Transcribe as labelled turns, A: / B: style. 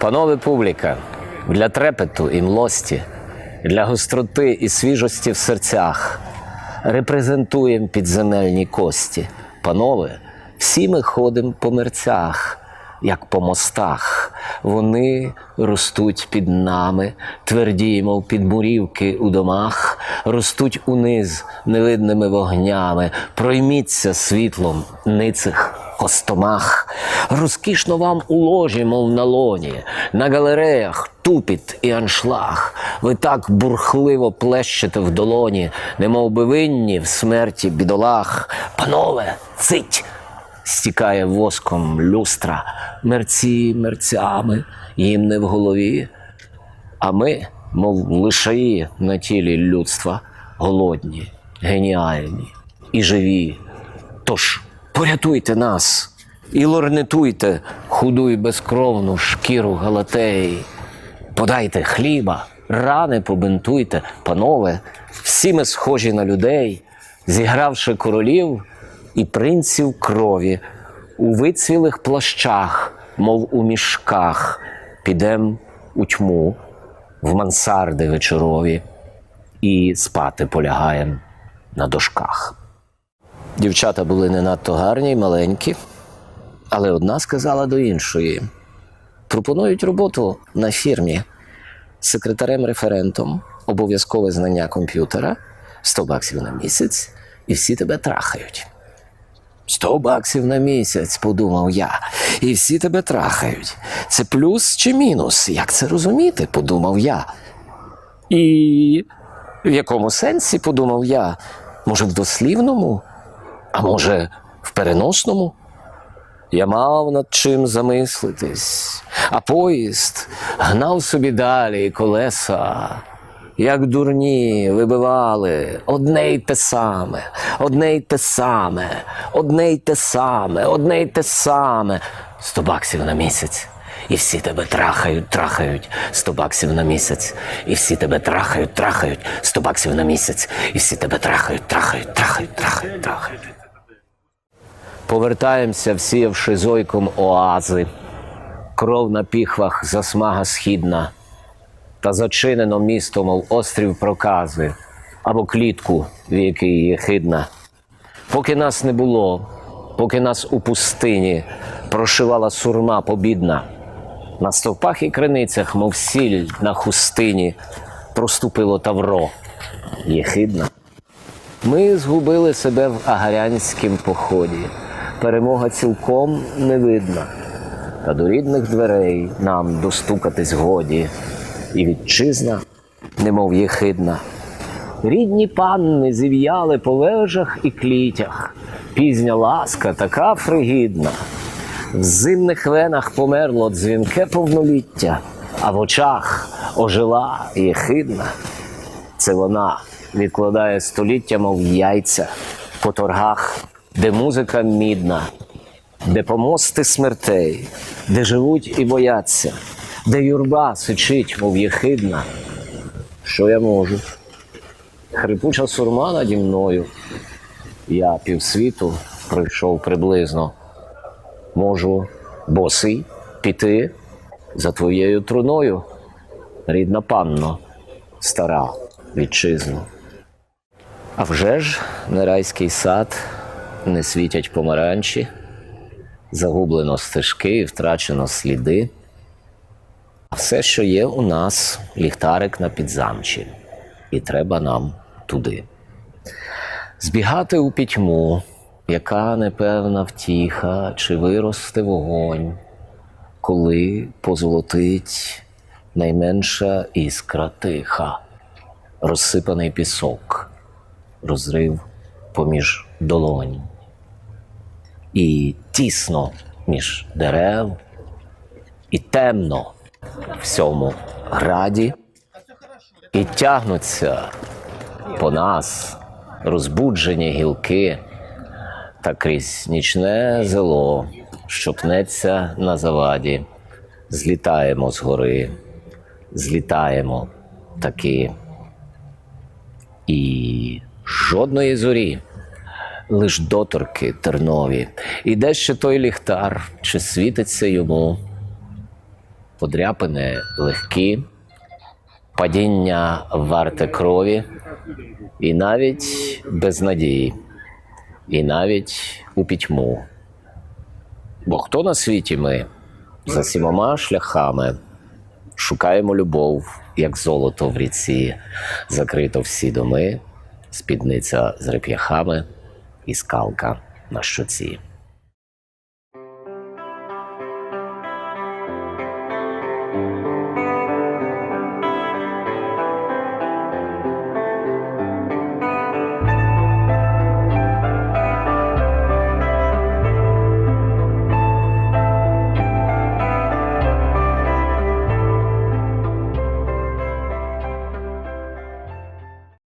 A: Панове публіка, для трепету і млості, для гостроти і свіжості в серцях репрезентуємо підземельні кості. Панове, всі ми ходимо по мерцях, як по мостах. Вони ростуть під нами, тверді, мов підмурівки у домах, ростуть униз невидними вогнями, пройміться світлом ницих костомах. Розкішно вам у ложі, мов на лоні, на галереях тупіт і аншлаг. Ви так бурхливо плещете в долоні, немов би винні в смерті бідолах. Панове, цить! Стікає воском люстра, мерці мерцями, їм не в голові. А ми, мов лишаї на тілі людства, голодні, геніальні і живі. Тож порятуйте нас і лорнетуйте худу і безкровну шкіру галатеї. Подайте хліба, рани побинтуйте, панове, всі ми схожі на людей, зігравши королів і принців крові, у вицвілих плащах, мов у мішках, підем у тьму, в мансарди вечорові і спати полягаєм на дошках. Дівчата були не надто гарні й маленькі, але одна сказала до іншої: пропонують роботу на фірмі секретарем-референтом, обов'язкове знання комп'ютера, 100 баксів на місяць, і всі тебе трахають. 100 баксів на місяць, подумав я, і всі тебе трахають. Це плюс чи мінус? Як це розуміти? подумав я. І в якому сенсі, подумав я, може, в дослівному, а може, в переносному? Я мав над чим замислитись, а поїзд гнав собі далі колеса, як дурні вибивали одне й те саме, одне й те саме, одне й те саме, одне й те саме. Сто баксів на місяць. І всі тебе трахають, трахають, сто баксів на місяць. І всі тебе трахають, трахають, сто баксів на місяць. І всі тебе трахають, трахають, трахають, трахають, трахають. Повертаємося, всіявши зойком оази, кров на піхвах, засмага східна, та зачинено місто, мов острів прокази, або клітку, в якій є хидна. Поки нас не було, поки нас у пустині прошивала сурма побідна, на стовпах і криницях, мов сіль на хустині, проступило тавро, єхидна. Ми згубили себе в агарянськім поході. Перемога цілком не видна. Та до рідних дверей нам достукатись годі, і вітчизна, немов єхидна. Рідні панни зів'яли по вежах і клітях, пізня ласка така фригідна. В зимних венах померло дзвінке повноліття, а в очах ожила єхидна. Це вона відкладає століття, мов яйця по торгах, де музика мідна, де помости смертей, де живуть і бояться, де юрба сичить, мов єхидна. Що я можу? Хрипуча сурма наді мною. Я півсвіту пройшов приблизно. Можу босий піти за твоєю труною, рідна панно, стара вітчизну. А вже ж не райський сад, не світять помаранчі, загублено стежки і втрачено сліди. Все, що є у нас, ліхтарик на підзамчі, і треба нам туди. Збігати у пітьму, яка непевна втіха, чи виросте вогонь, коли позолотить найменша іскра тиха, розсипаний пісок, розрив поміж долонь. І тісно між дерев, і темно всьому граді, і тягнуться по нас розбуджені гілки та крізь нічне зело, що пнеться на заваді. Злітаємо з гори, злітаємо таки. І жодної зорі, лиш доторки тернові. І де ще той ліхтар, чи світиться йому? Подряпини легкі, падіння варте крові, і навіть без надії, і навіть у пітьму. Бо хто на світі ми за сімома шляхами шукаємо любов, як золото в ріці, закрито всі доми, спідниця з реп'яхами і скалка на щоці.